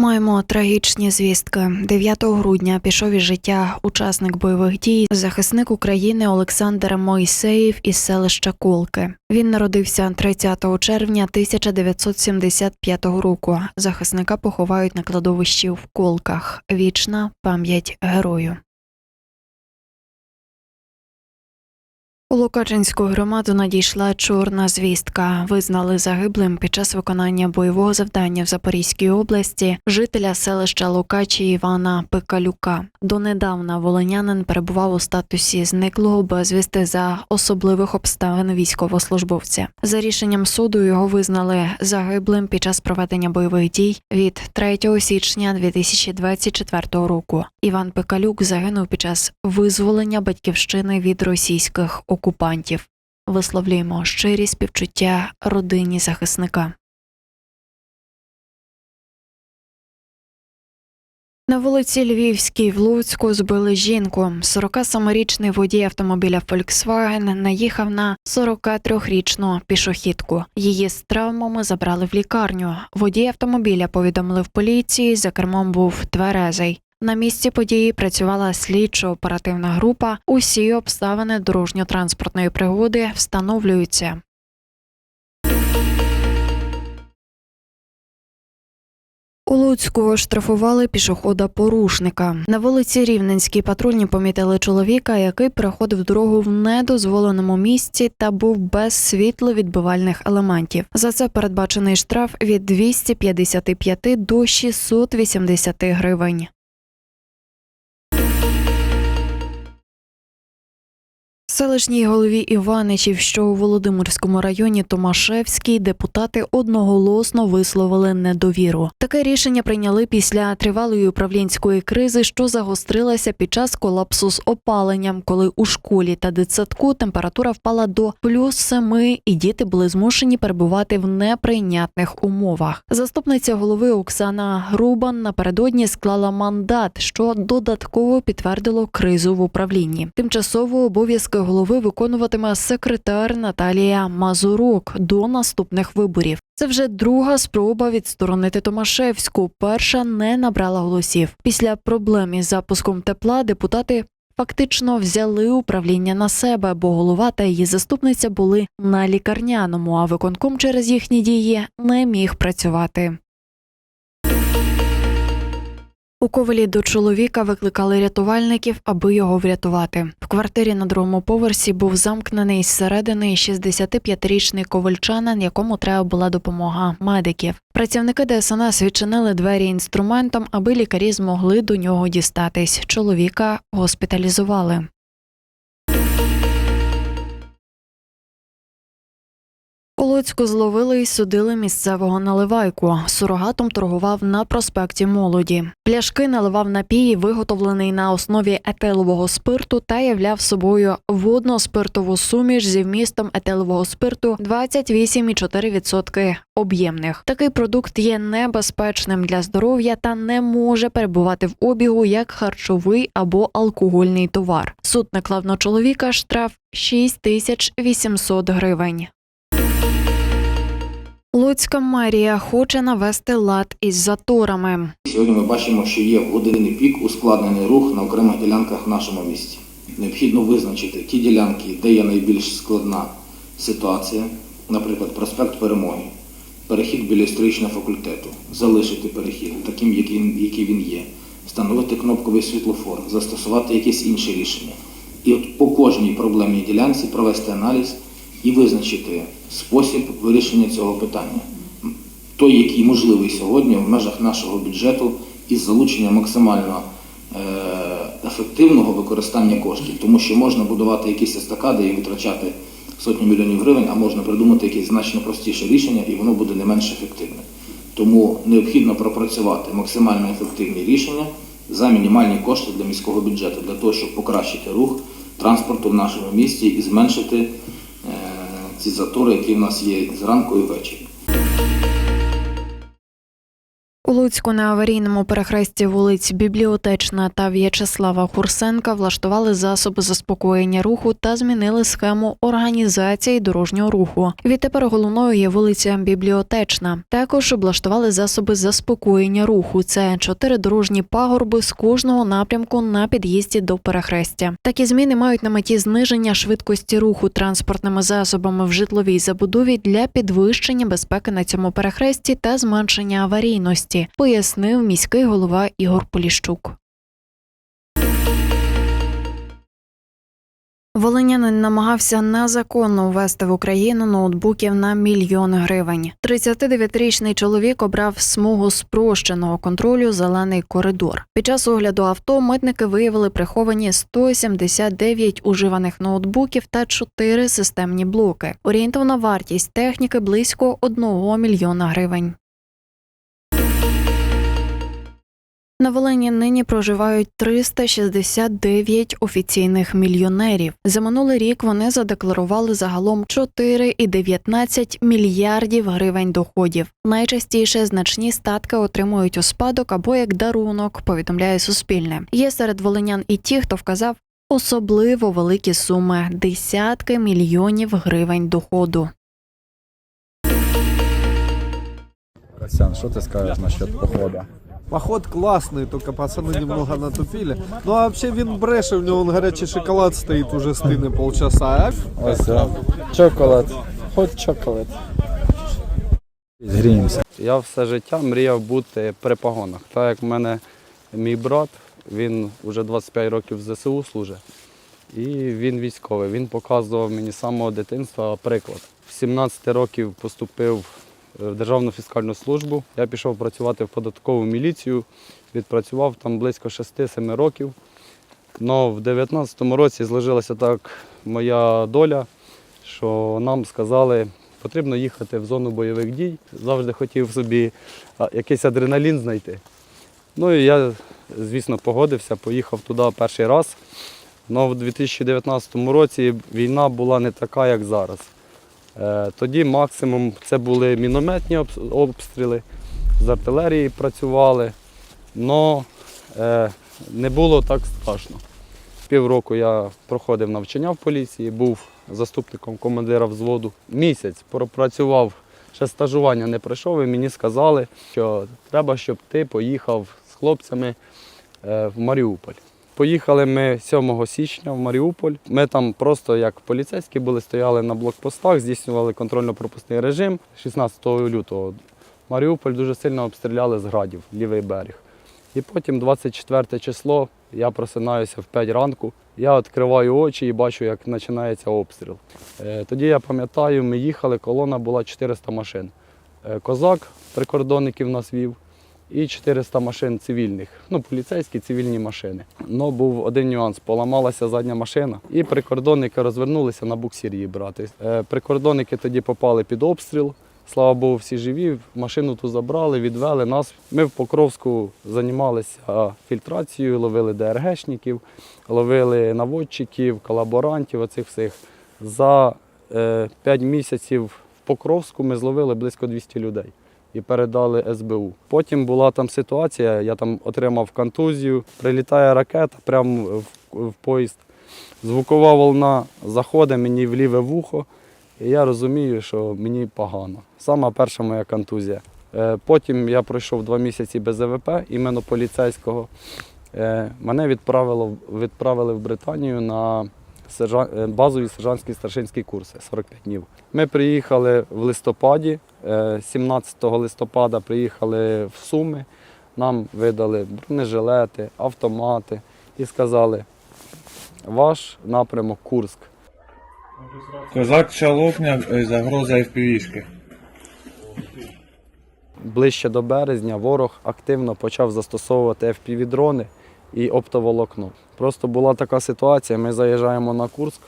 Маємо трагічні звістки. 9 грудня пішов із життя учасник бойових дій, захисник України Олександр Мойсеєв із селища Колки. Він народився 30 червня 1975 року. Захисника поховають на кладовищі в Колках. Вічна пам'ять герою. У Лукачинську громаду надійшла чорна звістка. Визнали загиблим під час виконання бойового завдання в Запорізькій області жителя селища Лукачі Івана Пекалюка. Донедавна волинянин перебував у статусі зниклого безвісти за особливих обставин військовослужбовця. За рішенням суду його визнали загиблим під час проведення бойових дій від 3 січня 2024 року. Іван Пекалюк загинув під час визволення батьківщини від російських окупантів. Висловлюємо щирі співчуття родині захисника. На вулиці Львівській в Луцьку збили жінку. 47-річний водій автомобіля Volkswagen наїхав на 43-річну пішохідку. Її з травмами забрали в лікарню. Водій автомобіля повідомили в поліції. За кермом був тверезий. На місці події працювала слідчо-оперативна група. Усі обставини дорожньо-транспортної пригоди встановлюються. У Луцьку штрафували пішохода порушника. На вулиці Рівненській патрульні помітили чоловіка, який переходив дорогу в недозволеному місці та був без світловідбивальних елементів. За це передбачений штраф від 255 до 680 гривень. Селищній голові Іваничів, що у Володимирському районі Томашевській, депутати одноголосно висловили недовіру. Таке рішення прийняли після тривалої управлінської кризи, що загострилася під час колапсу з опаленням, коли у школі та дитсадку температура впала до плюс семи, і діти були змушені перебувати в неприйнятних умовах. Заступниця голови Оксана Грубан напередодні склала мандат, що додатково підтвердило кризу в управлінні. Тимчасово обов'язки голови виконуватиме секретар Наталія Мазурук до наступних виборів. Це вже друга спроба відсторонити Томашевську. Перша не набрала голосів. Після проблем із запуском тепла депутати. Фактично взяли управління на себе, бо голова та її заступниця були на лікарняному, а виконком через їхні дії не міг працювати. У ковалі до чоловіка викликали рятувальників, аби його врятувати. В квартирі на другому поверсі був замкнений зсередини 65-річний ковальчанин, якому треба була допомога медиків. Працівники ДСНС відчинили двері інструментом, аби лікарі змогли до нього дістатись. Чоловіка госпіталізували. У Луцьку зловили і судили місцевого наливайку. Сурогатом торгував на проспекті Молоді. Пляшки наливав напій, виготовлений на основі етилового спирту, та являв собою водно-спиртову суміш зі вмістом етилового спирту 28,4% об'ємних. Такий продукт є небезпечним для здоров'я та не може перебувати в обігу як харчовий або алкогольний товар. Суд наклав на чоловіка штраф 6800 гривень. Луцька мерія хоче навести лад із заторами. Сьогодні ми бачимо, що є в годинний пік ускладнений рух на окремих ділянках в нашому місті. Необхідно визначити ті ділянки, де є найбільш складна ситуація, наприклад, проспект Перемоги, перехід біля історичного факультету, залишити перехід таким, який, він є, встановити кнопковий світлофор, застосувати якесь інше рішення. І от по кожній проблемній ділянці провести аналіз і визначити спосіб вирішення цього питання. Той, який можливий сьогодні в межах нашого бюджету із залученням максимально е, ефективного використання коштів, тому що можна будувати якісь естакади і витрачати сотні мільйонів гривень, а можна придумати якесь значно простіше рішення, і воно буде не менш ефективне. Тому необхідно пропрацювати максимально ефективні рішення за мінімальні кошти для міського бюджету, для того, щоб покращити рух транспорту в нашому місті і зменшити ці затори, які в нас є зранку і ввечері. У Луцьку на аварійному перехресті вулиць Бібліотечна та В'ячеслава Хурсенка влаштували засоби заспокоєння руху та змінили схему організації дорожнього руху. Відтепер головною є вулиця Бібліотечна. Також облаштували засоби заспокоєння руху. Це чотири дорожні пагорби з кожного напрямку на під'їзді до перехрестя. Такі зміни мають на меті зниження швидкості руху транспортними засобами в житловій забудові для підвищення безпеки на цьому перехресті та зменшення аварійності, пояснив міський голова Ігор Поліщук. Волинянин намагався незаконно ввести в Україну ноутбуків на мільйон гривень. 39-річний чоловік обрав смугу спрощеного контролю зелений коридор. Під час огляду авто митники виявили приховані 179 уживаних ноутбуків та 4 системні блоки. Орієнтовна вартість техніки близько 1 мільйона гривень. На Волині нині проживають 369 офіційних мільйонерів. За минулий рік вони задекларували загалом 4,19 мільярдів гривень доходів. Найчастіше значні статки отримують у спадок або як дарунок, повідомляє Суспільне. Є серед волинян і ті, хто вказав особливо великі суми десятки мільйонів гривень доходу. Костян, что ты скажешь насчет похода? Поход классный, только пацаны немного натупили. Ну а вообще він бреше, у него он горячий шоколад стоит уже стыны полчаса. А Ось да. Чоколад. Хот чоколад. Гріємося. Я все життя мріяв бути при погонах. Так як в мене мій брат, він вже 25 років в ЗСУ служить. І він військовий. Він показував мені з самого дитинства приклад. В 17 років поступив в Державну фіскальну службу. Я пішов працювати в податкову міліцію, відпрацював там близько 6-7 років. Но в 19-му році зложилася так моя доля, що нам сказали, потрібно їхати в зону бойових дій. Завжди хотів собі якийсь адреналін знайти. Ну і я, звісно, погодився, поїхав туди перший раз. Але в 2019 році війна була не така, як зараз. Е, Тоді максимум це були мінометні обстріли, з артилерії працювали, але не було так страшно. Півроку я проходив навчання в поліції, був заступником командира взводу. Місяць пропрацював, ще стажування не пройшов, і мені сказали, що треба, щоб ти поїхав з хлопцями е, в Маріуполь. Поїхали ми 7 січня в Маріуполь. Ми там просто як поліцейські були, стояли на блокпостах, здійснювали контрольно-пропускний режим 16 лютого. Маріуполь дуже сильно обстріляли з градів, лівий берег. І потім 24 число я просинаюся в 5 ранку. Я відкриваю очі і бачу, як починається обстріл. Е, Тоді я пам'ятаю, ми їхали, колона була 400 машин. Е, Козак прикордонників нас вів і 400 машин цивільних, ну, поліцейські цивільні машини. Ну, був один нюанс, поламалася задня машина, і прикордонники розвернулися на буксир її брати. Е, Прикордонники тоді попали під обстріл. Слава Богу, всі живі. Машину ту забрали, відвели нас. Ми в Покровську займалися фільтрацією, ловили ДРГшників, ловили наводчиків, колаборантів, оцих всіх. За е, 5 місяців в Покровську ми зловили близько 200 людей і передали СБУ. Потім була там ситуація, я там отримав контузію, прилітає ракета прямо в, в поїзд. Звукова волна заходить мені в ліве вухо, і я розумію, що мені погано. Сама перша моя контузія. Е, Потім я пройшов два місяці без ЕВП, іменно поліцейського. Е, Мене відправило, відправили в Британію на е, базові сержантські старшинські курси 45 днів. Ми приїхали в листопаді, 17 листопада приїхали в Суми, нам видали бронежилети, автомати і сказали, ваш напрямок Курск. Козак Чалокня, е, загроза FPV-шки. Ближче до березня ворог активно почав застосовувати FPV-дрони і оптоволокно. Просто була така ситуація, ми заїжджаємо на Курск,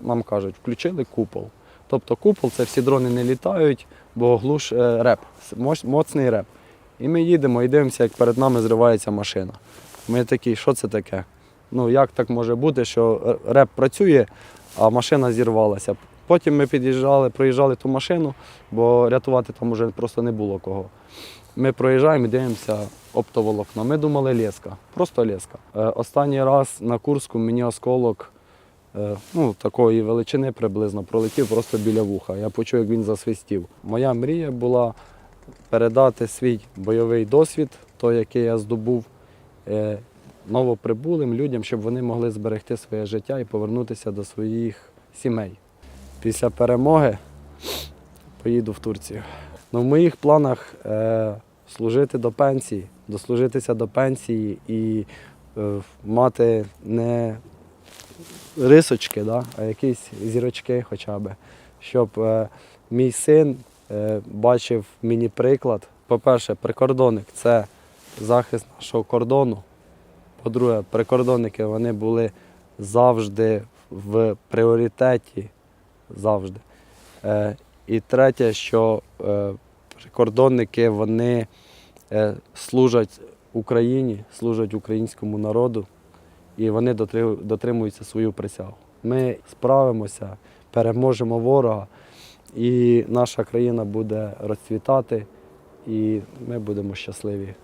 нам кажуть, включили купол. Тобто купол це всі дрони не літають, бо глуш е, реп, моцний реп. І ми їдемо і дивимося, як перед нами зривається машина. Ми такі, що це таке? Ну як так може бути, що реп працює, а машина зірвалася. Потім ми під'їжджали, проїжджали ту машину, бо рятувати там уже просто не було кого. Ми проїжджаємо і дивимося оптоволокно. Ми думали леска, просто леска. Е, Останній раз на Курську мені осколок ну, такої величини приблизно пролетів просто біля вуха. Я почув, як він засвистів. Моя мрія була передати свій бойовий досвід, той, який я здобув е, новоприбулим людям, щоб вони могли зберегти своє життя і повернутися до своїх сімей. Після перемоги поїду в Турцію. Ну, в моїх планах е, служити до пенсії, дослужитися до пенсії і е, мати не рисочки, да, а якісь зірочки хоча б, щоб е, мій син е, бачив мені приклад. По-перше, прикордонник це захист нашого кордону. По-друге, прикордонники вони були завжди в пріоритеті. Завжди. Е, і третє, що е, прикордонники вони е, служать Україні, служать українському народу, і вони дотри- дотримуються свою присягу. Ми справимося, переможемо ворога, і наша країна буде розцвітати, і ми будемо щасливі